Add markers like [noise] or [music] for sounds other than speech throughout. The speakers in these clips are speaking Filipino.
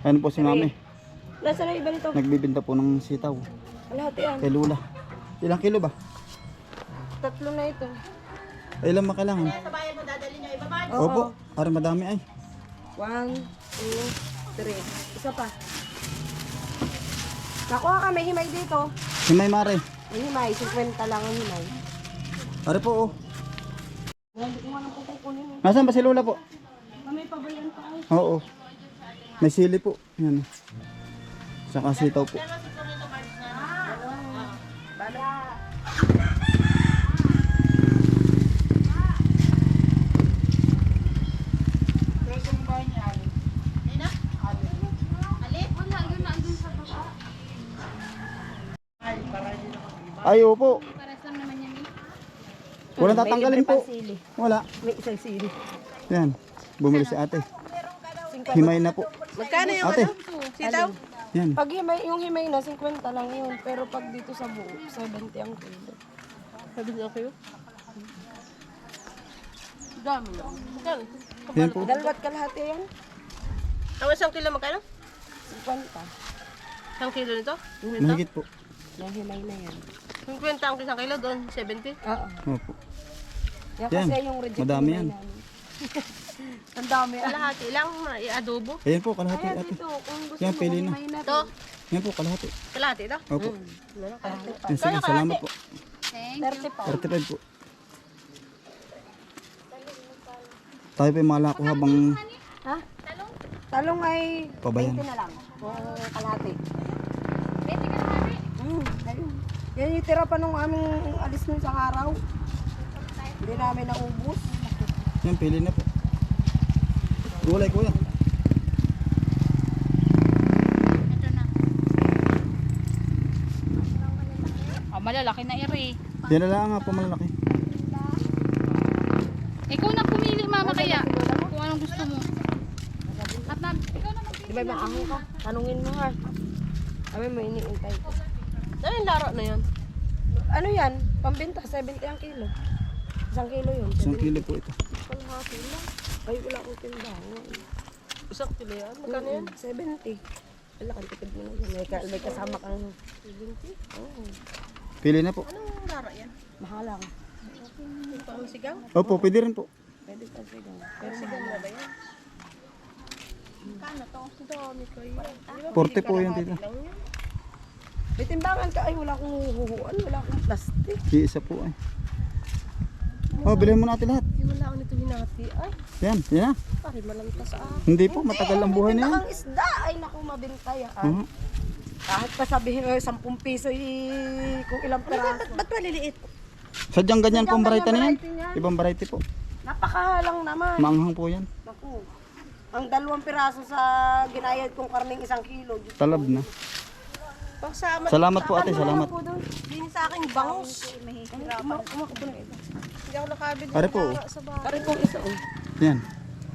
Ayan po si mami. Nasa na iba nito? Nagbibinta po ng sitaw. Lahat yan. Kay Lula. Ilang kilo ba? Tatlo na ito. Ay, ilang ba kailangan? Opo. Ari madami ay. One, two, three. Isa pa. Nakuha ka, may himay dito. Si May Mare. May himay, 50 lang ang himay. Ari po oh. Mo. Nasaan ba si Lula po? Pa ay. Oo. May sili po. Yan. Saka sitaw po. Ay, opo. Walang tatanggalin po. Wala. May isang sili. Yan. Bumili si ate. Himay na po. Magkano yung Ate. Sitaw? Yan. Pag himay, yung himay na, 50 lang yun. Pero pag dito sa buo, 70 ang kilo. 70 ang kilo? Dami na. Magkano? Yan po. Dalawat kalahati yan? Ang isang kilo magkano? 50. Isang kilo nito? Mahigit po. Yung himay na yan. 50 ang isang kilo doon, 70. Oo. Opo. Yan Yan. kasi yung reject Madami himay yan. namin. Ang dami. ah. Kalahati lang, i-adobo. Ayan po, kalahati Ayan ate. dito, kung gusto Yan, mo, pili na. na Ito, Yan po, kalahati. kalahati ito. Opo. Kalahati pa. Yan, sige, salamat po. 30 pa. 35 po. Tayo po yung malako habang Ha? Talong ay Pabayan. 20 na lang. Kung kalahati. 20 ka na Hmm, ayun. Yan yung tira pa nung aming alis nung isang araw. Hindi namin naubos. Yan, pili na po. Gulay kuya. Oh, malalaki na iri. Yan na lang nga po malalaki. Ikaw na pumili, mama, kaya. Kung anong gusto mo. At na, ikaw na magpili. Di ba ibang ahong ka? Tanungin mo ha. Kami may iniintay ko. Ano yung laro na yun? Ano yan? Pambinta, 70 ang kilo. Isang kilo yun. Isang 70 kilo po ito. Lang. Ay, wala akong tindahan. Isang kilo yan? Magkano yan? 70. Wala kang tipid mo na yun. May, ka- may kasama kang 70. Oo. Pili na po. Anong laro yan? Mahalang. Yung pang sigaw? Opo, pwede rin po. Pwede pa sigaw. Pero sigaw na ba yan? Kano to? Ang dami ko ba 40 po yan dito. lang yan? May timbangan ka. Ay, wala akong huhuan. Wala akong plastic. Iisa po ay. Oh, bilhin mo natin lahat. Di wala ako nito hinati. Ay, Yan, yan na. pari malanta sa akin. Hindi po, matagal ang buhay na yan. Ang isda. Ay, naku, mabintay. Ah. Mhm. Kahit pa sabihin, eh, 10 piso, eh, kung ilang peraso. Ba't maliliit? Sadyang ganyan po ang Sadyang variety na yan. variety niyan. Ibang variety po. Napakahalang naman. Maanghang po yan. Naku. Ang dalawang piraso sa ginayad kong karning isang kilo. Diyos Talab na. Pagsama Salamat po ate, salamat. din sa aking bangus. Kumakuha ko na ito. Hindi ako nakabili Pare ng po. sa bahay. Pare kong isa. Oh. Yan.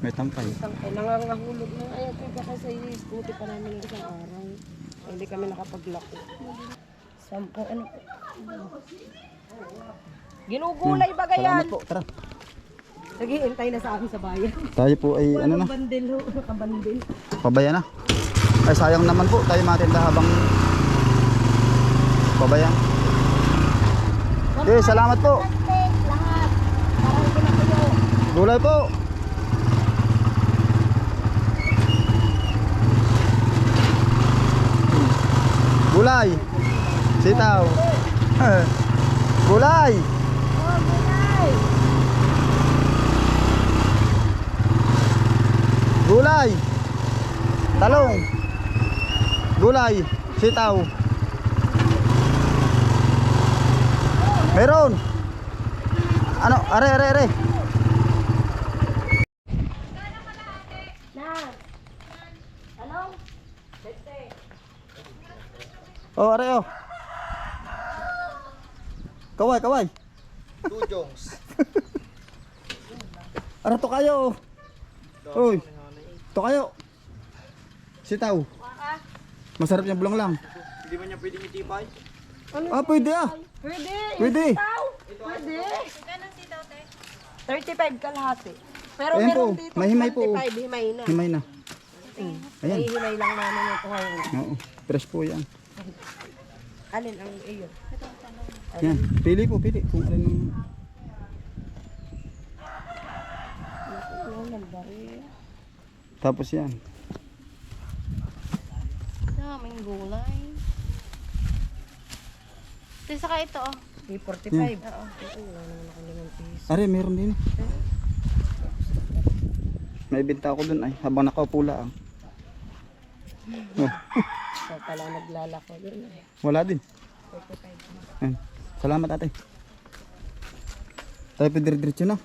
May tampay. Ay nangangahulog na. Ay, ito ba kasi scooty pa namin ng isang araw. Ay, Hindi kami nakapaglako. Sampo, ano po? Ginugulay ba Salamat gayan? po. Tara. Sige, hintay na sa akin sa bayan. Tayo po ay ano na. Bandil ho, nakabandil. Pabayan na. Ay sayang naman po. Tayo matinda habang pabayan. Okay, salamat po. Lahat. Para ito na kayo. Gulay po. Gulay. Sitaw. Gulay. [laughs] Oh, gulay. Gulay. Talong. Gulay. Sitaw. Meron. Ano? Are, are, are. Na. Ano? Oh, are, oh. Kaway, kaway. Tujongs. [laughs] Ano to kayo? Uy. To kayo. Sitaw. Masarap yung bulong lang. Hindi ba niya pwedeng itipay? Ah, pwede ah. Pwede. Pwede. Sitaw. Pwede. 35 kalahati. Pero Ayan meron po, dito, may himay po. 25, himay na. Himay na. Ayan. May himay lang namin ito ngayon. Oo. Fresh po yan. Alin ang iyo? Yan. Pili po, pili. Kung alin yung... Tapos yan. Daming gulay. Tapos saka ito oh. P45. Oo. Are, meron din. May binta ako dun ay habang nakaupo lang. Oh, [laughs] So, pala naglalako din. wala din. Ayan. Salamat ate. Tayo pa dire-diretso na.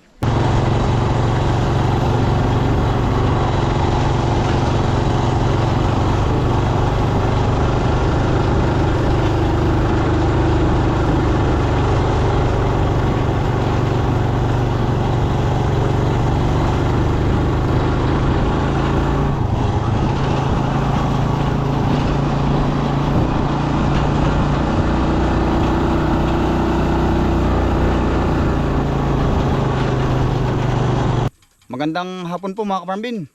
Magandang hapon po mga kaparambin.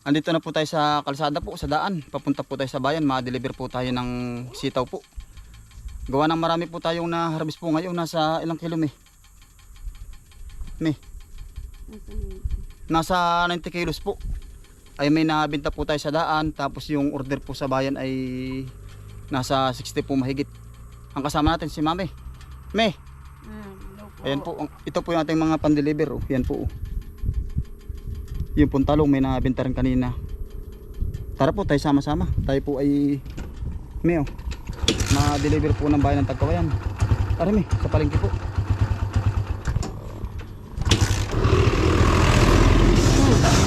Andito na po tayo sa kalsada po, sa daan. Papunta po tayo sa bayan. Ma-deliver po tayo ng sitaw po. Gawa ng marami po tayong na-harvest po ngayon. Nasa ilang kilo me? Me? Nasa 90 kilos po. Ay may nabenta po tayo sa daan. Tapos yung order po sa bayan ay nasa 60 po mahigit. Ang kasama natin si Mame. Me. Ayan po. Ito po yung ating mga pan-deliver. Oh. Yan po. Oh. Yung pong talong may nabenta rin kanina. Tara po tayo sama-sama. Tayo po ay may oh. Ma-deliver po ng bayan ng Tagkawayan. Tara may, sa palengke po.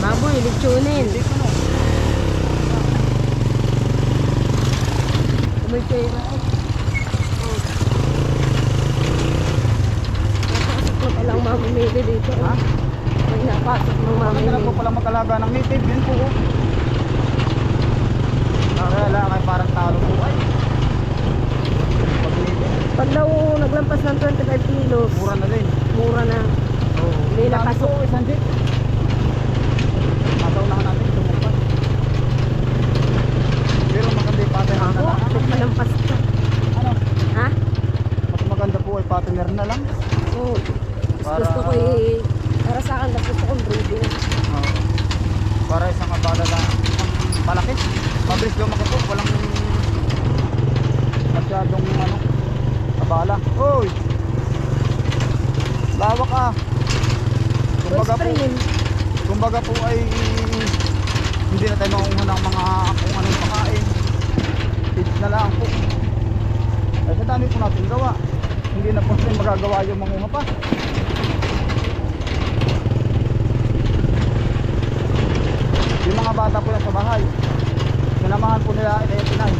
Baboy, lechonin. Tumoy-choy na. Napasok na palang mamimili dito. Ha? May napasok ng na mamimili. po pala mag-alaga ng native. Yun po oh. Nakakala kay parang talo po ay. Pag native, Pag daw naglampas ng 25 kilos, mura na din. mura na. Oh. Hindi na Dami pasok. po, isang jeep. Nataw na natin tumumpa. Pero maganda yung pattern na Ako, lang. pag malampas ka. Ano? Ha? Mas maganda po ay partner na lang. Oo. Mas Para- gusto ko eh, para sa akin, mas gusto kong breeding. Oo. Para isang abala na isang malaki. Mabilis lumaki po. Walang masyadong ano, abala. Uy! Lawak ah. Kumbaga po, Stream. kumbaga po ay hindi na tayo maunguha ng mga kung anong pakain. Feeds na lang po. Ay sa dami po natin gawa. Hindi na po natin magagawa yung mangunga pa. Yung mga bata po na sa bahay. Sinamahan po nila yung pinay.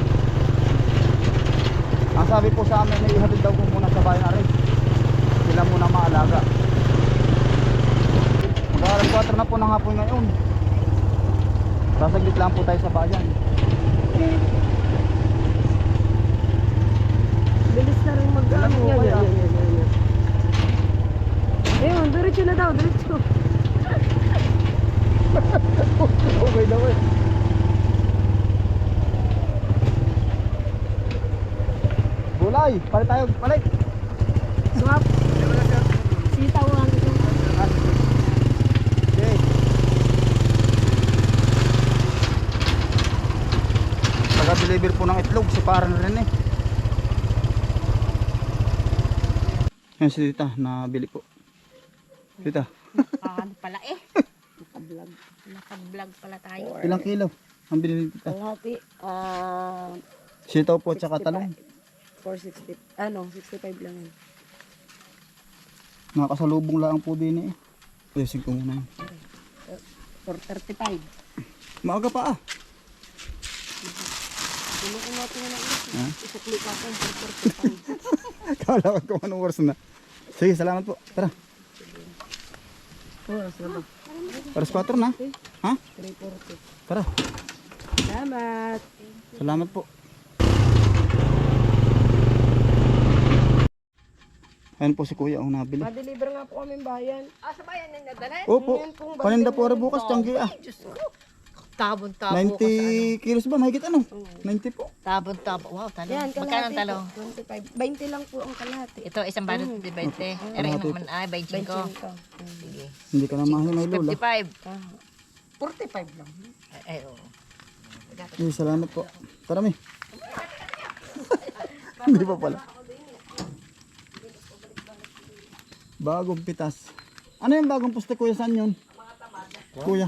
Ang sabi po sa amin na ihatid daw po muna sa bayan rin. Sila muna maalaga. Mag-aaral 4 na po ng hapon ngayon. Sasaglit lang po tayo sa bayan. Bilis na rin mag-ano. Alam mo, yan. Ayun, diretso na daw, diretso. okay eh. Gulay, palit tayo, palit. Swap. Sitaw lang ito. Okay. Taga-deliver po ng itlog si parang rin eh. Yan si Tita, nabili po. Tita, Paano pala eh. Naka-vlog. Naka-vlog pala tayo. ilang kilo ang binili ni Tita? Kalahati, ah, Sitaw po at saka talong. 460. Ano, 65 lang yun. Nakakasalubong lang po din eh. Ayusin ko muna yun. 435. Maaga pa ah. Ano ko natin na Ha? Isukli ka pa, 435. [laughs] Kala ko kung anong oras na. Sige, salamat po. Tara. Oras na ba? Oras 4 na. Ha? 340. Tara. Salamat. Salamat po. Ayan po si kuya ang nabili. Ma-deliver nga po kami bayan. Ah, sa bayan na nadala? Opo, paninda po rin bukas, tiyanggi ah. Diyos ko. Tabon-tabo. 90 kilos ba? Mahigit ano? 90 po. Tabon-tabo. Wow, talo. Yan, Magkano ang kalahati talo? po. 25. 20 lang po ang kalahati. Ito, isang balot Mm. di 20. Ere naman, ay, 25 ko. 25 ka. Sige. Hindi ka na mahinay lola. 55. Ah, 45 lang. Ay, ay, oo. Eh, salamat po. Tara mi. [laughs] Hindi pa pala. Bagong pitas. Ano yung bagong poste kuya? Saan yun? Kuya.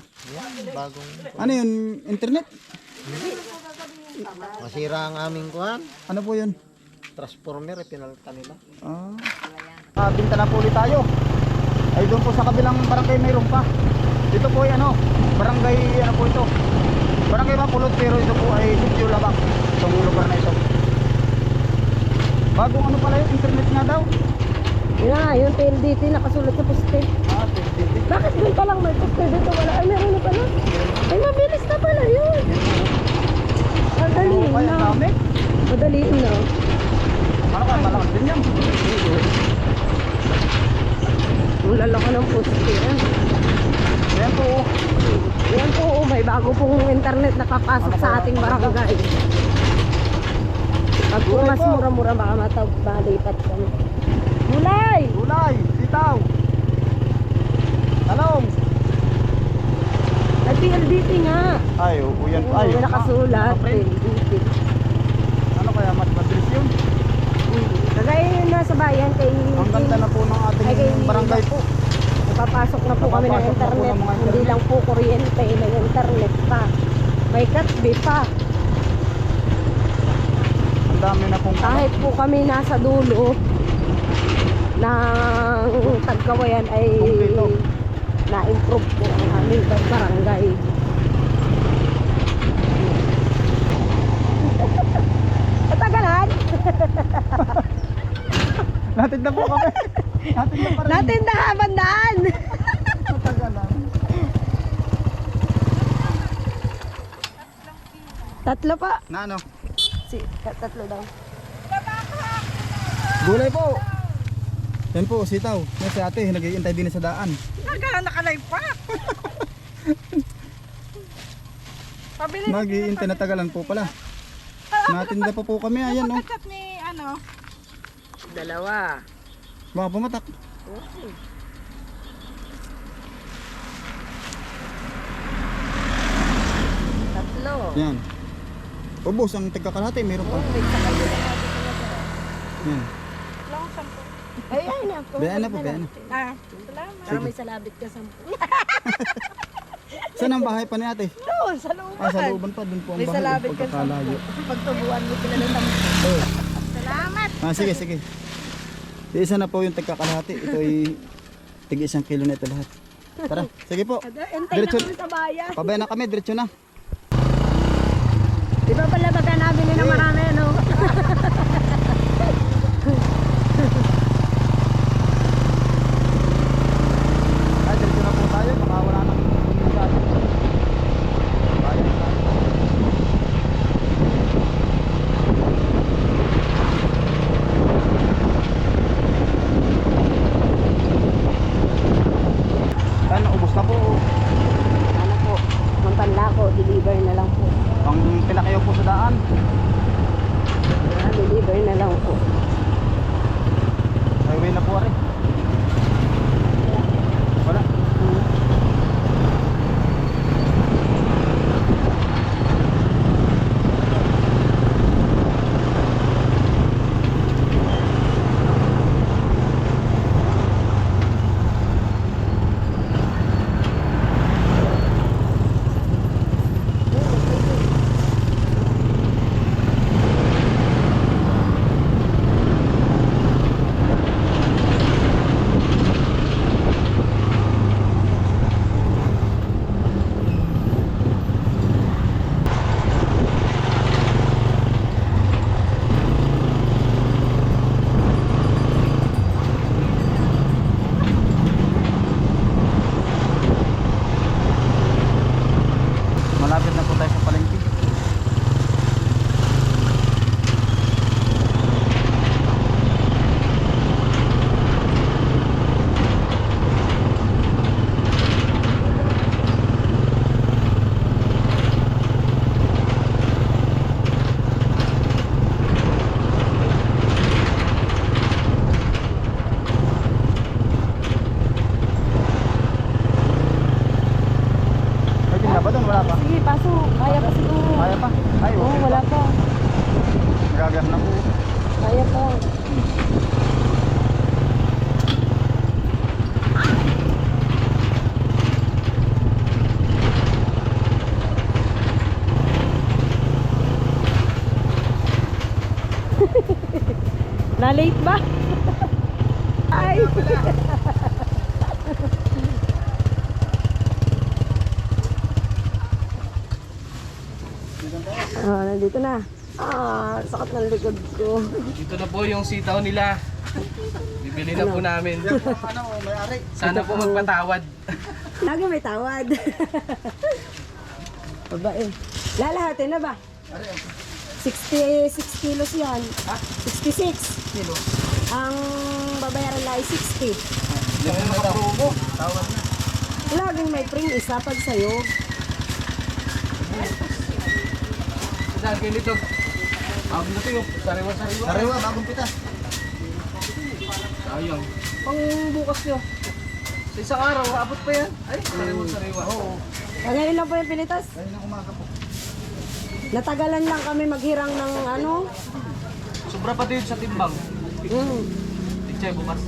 Bagong Ano yun? Internet? masira ang aming kuhan. Ano po yun? Transformer, eh, pinalitan nila. Ah. Ah, binta na po ulit tayo. Ay doon po sa kabilang barangay mayroon pa. Dito po ay ano, barangay ano po ito. Barangay Mapulot pero ito po ay Sitio Labak. Itong lugar na ito. Bagong ano pala yung internet nga daw. Na, yung PLDT nakasulat sa poste. Bakit doon pa lang may poste dito? Wala. Ay, meron na pala. Ay, mabilis na pala yun. Madali na. Madali na. Ano kaya malakas din yan? Ang lalaki ng poste. Yan. Ayan po. Yan po, oh, may bago pong internet nakapasok sa ating barangay. Pag po mas mura-mura baka matag malipat kami. Gulay! Gulay, sitaw. Talong. Ay, PLDT nga. Ay, oo yan. Ay, Ay, may nakasulat. nakaprint. PLDT. Ano kaya mas mabilis yun? Kagaya yun nasa bayan kay Ang ganda na po ng Ay, kay- ating barangay po. Napapasok na po kami ng internet. Hindi lang po kuryente, may internet pa. May katbi pa. Ang dami na pong Kahit po kami nasa dulo ng tagkawayan ay Kumpleto. Na-improve po ang aming barangay. [laughs] Katagalan? [laughs] Natin na po kami. Natin na pa rin. Natin na bandaan! Matagalan. Tatlo pa. Na ano? Si, tatlo daw. Gulay po. Yan po, sitaw. Yan si ate, nag-iintay din sa daan. Nag-iintay [laughs] na tagalan po pala. Natinda pa po kami, ayan oh. Dalawa. Baka pumatak. Tatlo. Yan. Ubos ang tagkakalate, meron pa. Yan. Ay, ay na po. Bayan na po, bayan na. Ah, Para may salabit ka sa [laughs] Saan ang bahay pa ni ate? Doon, sa loob. Ah, sa looban pa, dun po ang May bahay. salabit ka sa Pagkakalayo. Pagtubuan mo sila ng sampu. Oh. Salamat. Ah, sige, sige. Di isa na po yung tagkakalahati. Ito ay tig isang kilo na ito lahat. Tara, sige po. Antay na Diretso. kami sa bayan. Pabaya na kami, diretso na. Di ba pala baga nabili na marami, Na-late ba? Ay! Ah, nandito na. Ah, sakit ng likod ko. Ito na po yung sitaw nila. Bibili na po namin. ano, may ari. Sana po magpatawad. Lagi may tawad. [laughs] Babae. Lalahatin na ba? 66 kilos yan. 66 kilo. Ang babayaran na ay 60. Hindi na nakapromo. Tawad na. Laging may pring isa pag sa'yo. Saan kayo nito? Ako na ito yung sariwa-sariwa. Sariwa, bagong pitas. Sayang. Pang bukas nyo. Sa isang araw, abot pa yan. Ay, sariwa-sariwa. Oo. Ngayon lang po yung pinitas. Ayun ang umaga po. Natagalan lang kami maghirang ng ano. Sobra pa din sa timbang. Mm. Tichay, bukas.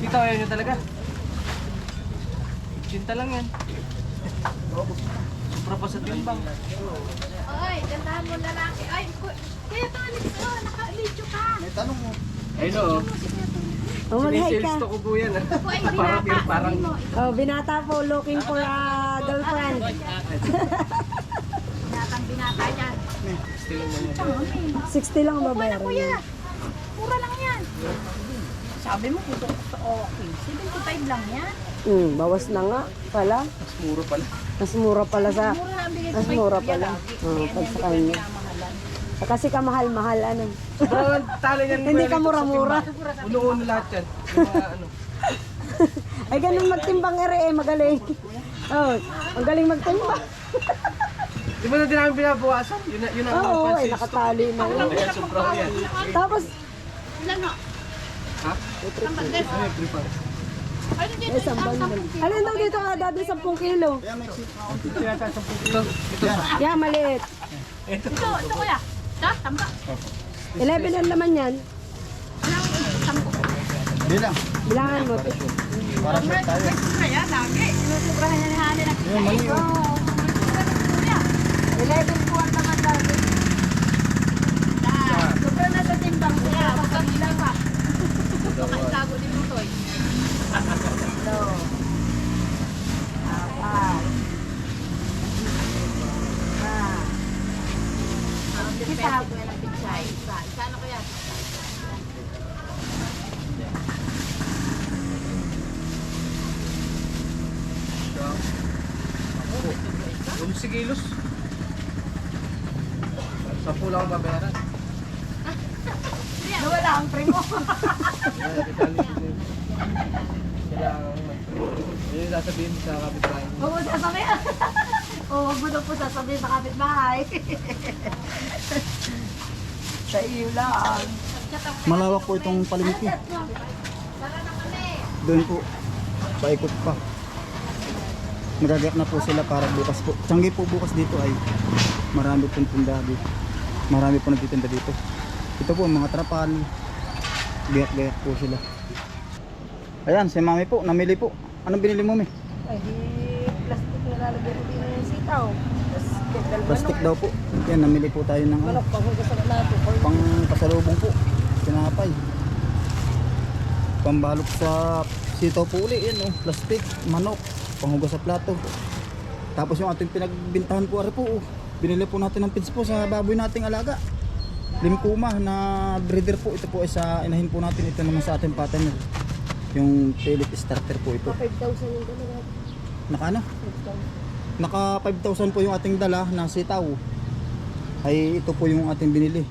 Sitaw, ayaw nyo talaga. Cinta lang yan. Sobra pa sa timbang. Ay, gandahan mo lalaki. Ay, ku- kuya, tumalis ko. Naka-video ka. May tanong mo. Ayun o. Oh, mag-hi ka. Sinisales to ko po yan. ah. Parang, binata. parang, Oh, binata po looking for a girlfriend. Binatang binata yan. still mo yan. 60 lang ang babayaran Kuya, niya. mura lang yan. Sabi mo, kung okay. 75 lang yan. Mm, bawas na nga pala. Mas muro pala. Mas mura pala sa Mura Mas mura pala. Oh, pag sa kanya. Kasi kamahal-mahal ano. Sobrang talo yan. Hindi ka mura-mura. Uno-uno lahat yan. Yung mga ano. [laughs] Ay ganun magtimbang ere eh, magaling. Oh, ang galing magtimbang. [laughs] Di ba na din namin binabawasan? Yun, na- yun ang Oo, mga ay pansin. nakatali na. yun. Ayan, sobra ko yan. Tapos, Ilan no? Ha? Ano yung? Ano dito? eh, isang bundle. Alin daw dito ka, dati 10 kilo. Ito, ito. Yeah, maliit. Ito, ito kuya. Ito, tamba. 11 ang laman yan. Hindi lang. Bilangan mo. Para sure tayo. Kaya, lagi. Sinusubrahan niya ni Hani na. Yung mali yun. 11 po ang laman dati. Sobrang nasa timbang kuya. Baka ilang pa. Baka itago din mo to eh. Isa ano kuya? Yung sigilos. Sampu lang ang babayaran. Nawala ang primo. Kailangan Yun yung sasabihin sa kapitbahay. Huwag mo sasabihin. Oo, huwag mo daw po sasabihin sa kapitbahay. [laughs] Sa iyo lang. Malawak po itong palengke. Doon po. Paikot pa. Nagagayak na po sila para bukas po. Tiyanggi po bukas dito ay marami pong tinda dito. Marami po nagtitinda dito. Ito po mga trapal. Gayak-gayak po sila. Ayan, si mami po, namili po. Anong binili mo, mi? Ay, plastic na lalagyan din kedal Plastic daw po. Yan, namili po tayo ng ano, Manok, panghugas sa plato. Pang pasalubong po. Sinapay. Pambalot sa sitaw po uli. Yan, oh, plastic, manok, panghugas sa plato. Tapos yung ating pinagbintahan po, ari po, oh. binili po natin ng pins po sa baboy nating alaga. Limkuma na breeder po. Ito po ay sa inahin po natin. Ito naman sa ating partner. Yung pellet starter po ito. 5,000 yung. Naka ano? Naka 5,000 po yung ating dala na sitaw. Ay ito po yung ating binili.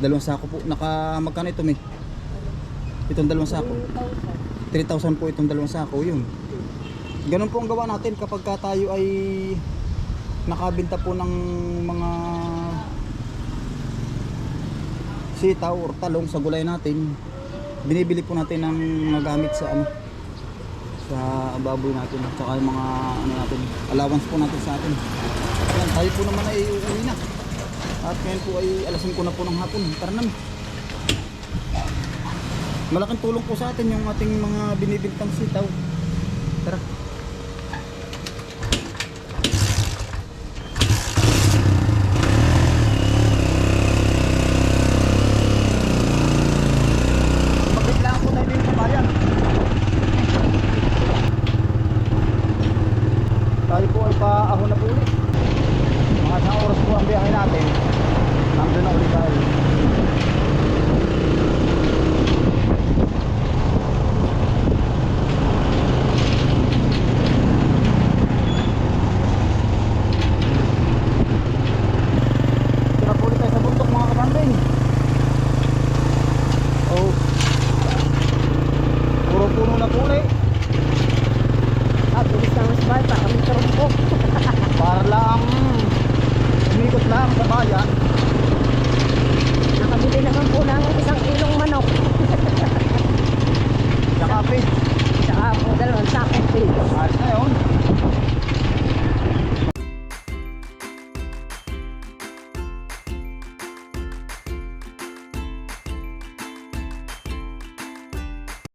Dalawang sako po. Naka magkano ito may? Itong dalawang sako. 3,000 po itong dalawang sako. Yun. Ganun po ang gawa natin kapag ka tayo ay nakabinta po ng mga sitaw or talong sa gulay natin binibili po natin ng mga gamit sa ano sa baboy natin at saka yung mga ano natin, allowance po natin sa atin. Ayan, tayo po naman ay uuwi na. At ngayon po ay alasin ko na po ng hapon. Tara na. Malaking tulong po sa atin yung ating mga binibintang sitaw. Tara.